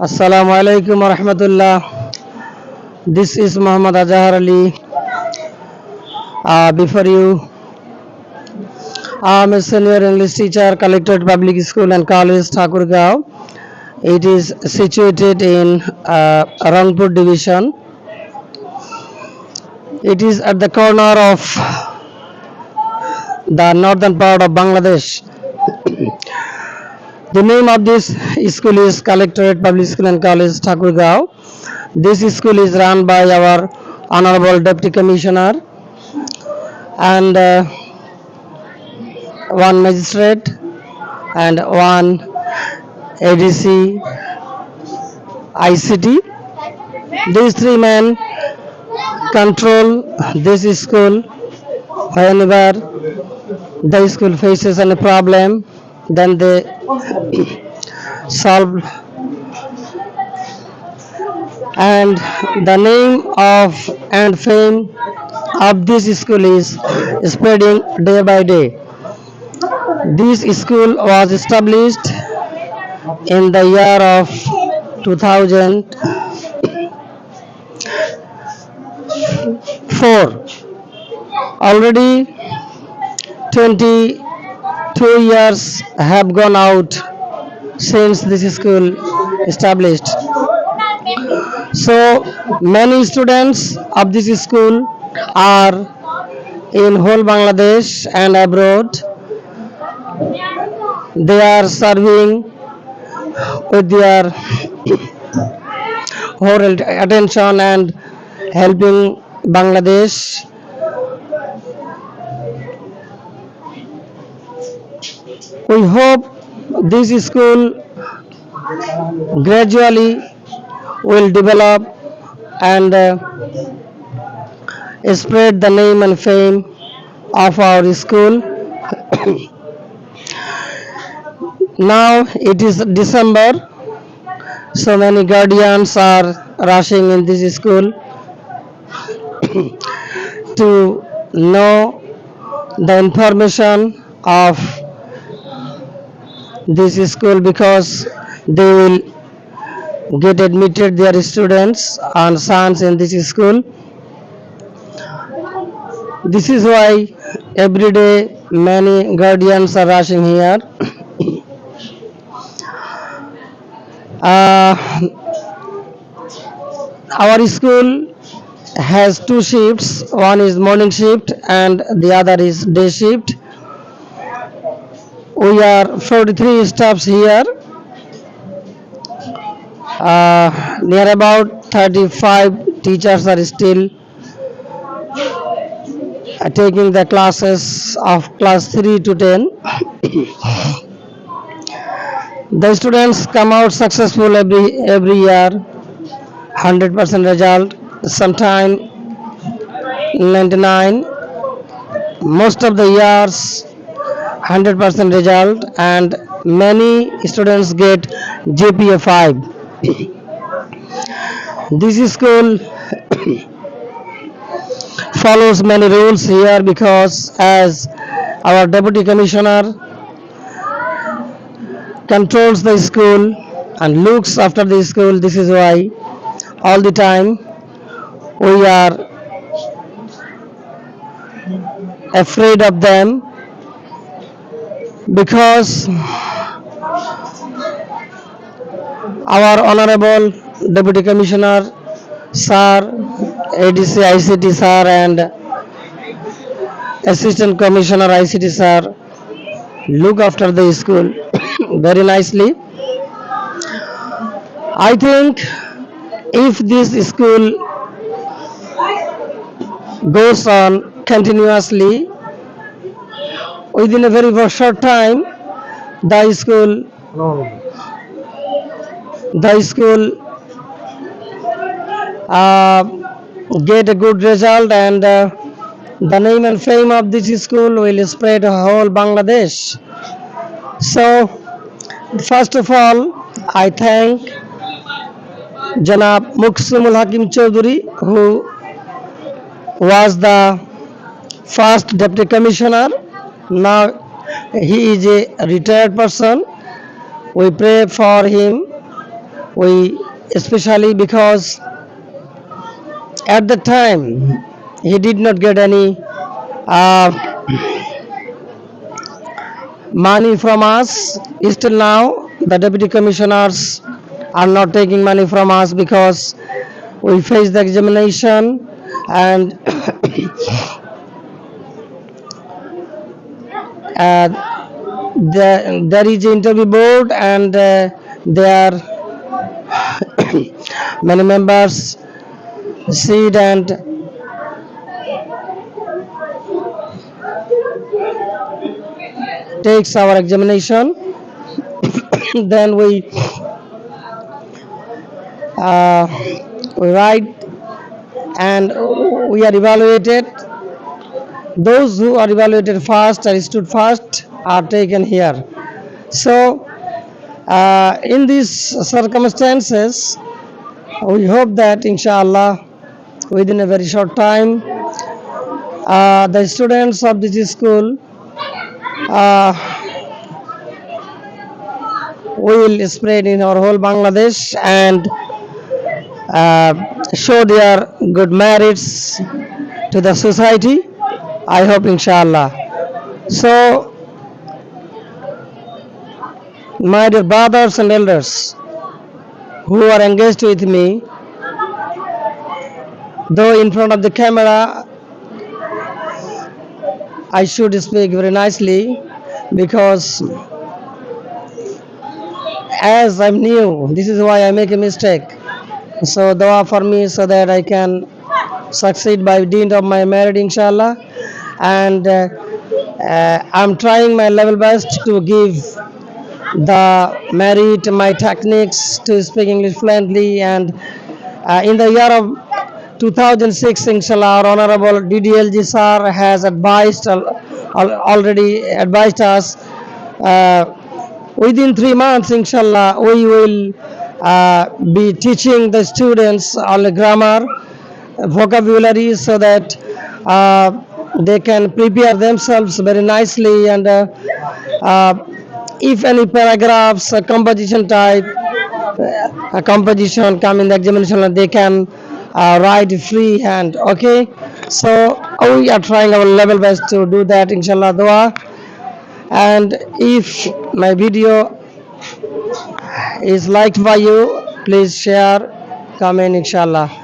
Assalamu alaikum wa rahmatullah. This is Muhammad Azhar Ali. Uh, before you, I'm a senior English teacher, Collectorate Public School and College, Thakurgaon. It is situated in uh, Rangpur Division. It is at the corner of the northern part of Bangladesh. The name of this school is Collectorate Public School and College, Thakurgaon. This school is run by our Honorable Deputy Commissioner and uh, one magistrate and one ADC ICT. These three men control this school whenever the school faces any problem then they solve and the name of and fame of this school is spreading day by day. This school was established in the year of 2004 already 22 years have gone out since this school established. So many students of this school are in whole bangladesh and abroad. They are serving with their whole attention and helping bangladesh we hope this school gradually will develop and uh, spread the name and fame of our school. Now it is december. So many guardians are rushing in this school to know the information of this school because they will get admitted their students and sons in this school. This is why every day many guardians are rushing here. Uh, our school has two shifts. One is morning shift and the other is day shift we are 43 staffs here. Uh, near about 35 teachers are still uh, taking the classes of class 3 to 10 the students come out successful every every year. 100% result sometime 99 most of the years 100% result and many students get GPA 5 this school follows many rules here because as our deputy commissioner controls the school and looks after the school this is why all the time we are afraid of them because our honorable deputy commissioner sir adc ict sir and assistant commissioner ict sir look after the school very nicely. I think if this school goes on continuously within a very short time the school the school uh, get a good result and uh, the name and fame of this school will spread whole bangladesh. So first of all i thank janab muqsimul hakim chaudhary who was the first deputy commissioner now he is a retired person. We pray for him. We especially because at the time he did not get any uh, money from us. Still now the deputy commissioners are not taking money from us because we face the examination and uh, the, there is interview board and uh, there are many members sit and takes our examination. Then we uh, we write and we are evaluated those who are evaluated first or stood first are taken here so uh, in these circumstances we hope that inshallah within a very short time uh, the students of this school uh, will spread in our whole Bangladesh and uh, show their good merits to the society. I hope, inshallah. So, my dear brothers and elders who are engaged with me, though in front of the camera, I should speak very nicely because as I'm new, this is why I make a mistake. So dua for me so that I can succeed by dint of my merit inshallah and uh, uh, I'm trying my level best to give the merit my techniques to speak English fluently. And uh, in the year of 2006 inshallah our honorable DDLG sir has advised al- al- already advised us uh, within three months inshallah we will uh, be teaching the students all the grammar vocabulary so that uh, they can prepare themselves very nicely and uh, uh, if any paragraphs a composition type uh, a composition come in the examination they can uh, write freehand okay? So we are trying our level best to do that inshallah dua. And if my video is liked by you please share comment inshallah